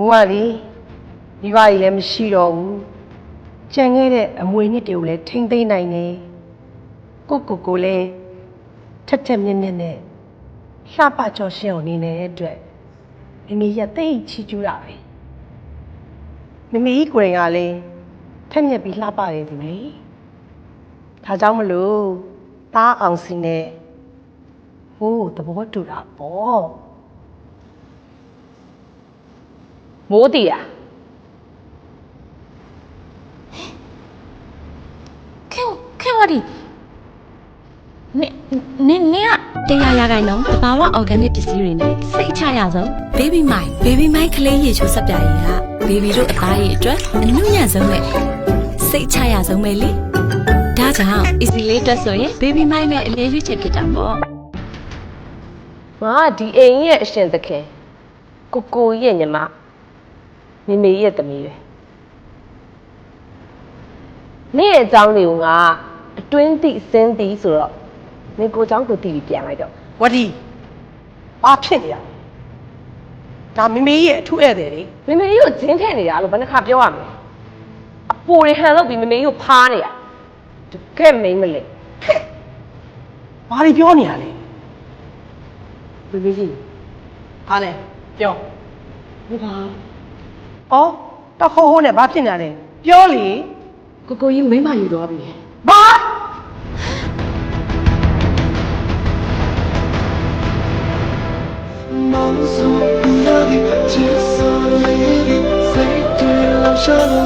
မိုးကလေမိဘကြီးလည်းမရှိတော့ဘူးကြံခဲ့တဲ့အမွေနှစ်တွေကိုလည်းထိမ့်သိမ့်နိုင်တယ်ကိုကိုကိုလည်းထက်ထက်မြက်မြက်နဲ့လှပကြော်ရှင်းအောင်နေနေတဲ့အတွက်မိမိရသိတ်ချီကျူးတာပဲမိမိကြီးကိုယ်တိုင်ကလည်းထက်မြက်ပြီးလှပတယ်သူလေဒါကြောင့်မလို့သားအောင်စီနဲ့ဟိုးသဘောတူတာပေါ့ မိုးတီးอ่ะခဲခဲဝဒီနင်နင်နင်ကတရားရခိုင်တော့တဘာဝ organic ပစ္စည်းတွေနဲ့စိတ်ချရဆုံး baby mine baby mine ကလေးရေချိုးစက်ပြားကြီးက baby တို့အသားရည်အတွက်အနုညံ့ဆုံးနဲ့စိတ်ချရဆုံးပဲလေဒါကြောင့် easy လေးတက်ဆိုရင် baby mine နဲ့အလေးရွေးချက်ဖြစ်တာပေါ့ငါကဒီအိမ်ရဲ့အရှင်သခင်ကိုကိုရဲ့ညီမ မိမိရဲ့သမီးပဲနေ့ရဲ့အကြောင်းတွေကိုငါအတွင်းသိစင်းသိဆိုတော့နေကိုเจ้าကိုတီးပြီးပြန်လိုက်တော့ ဝတီဘာဖြစ်နေရလဲဒါမမေကြီးရဲ့အထူးဧည့်သည်လေ မိမိကြီးကိုဂျင်းထည့်နေတာလို့ဘယ်နှခါပြောရမလဲအပိုတွေဟန်လို့ပြီးမိမိကြီးကိုဖားနေတာတကယ်မိမ့်မလဲ ဘာတွေပြောနေရလဲ မိမိကြီး ဟာလဲပြော ဒီ ။အော်တခိုးဟိုးနဲ့ဘာဖြစ်နေလဲ။ပြောလေကိုကိုကြီးမိမယူတော့ပြီ။ဘာမောင်စုံနာဒီပတ်ချစ်စလေးစိတ်တွေလောရှာ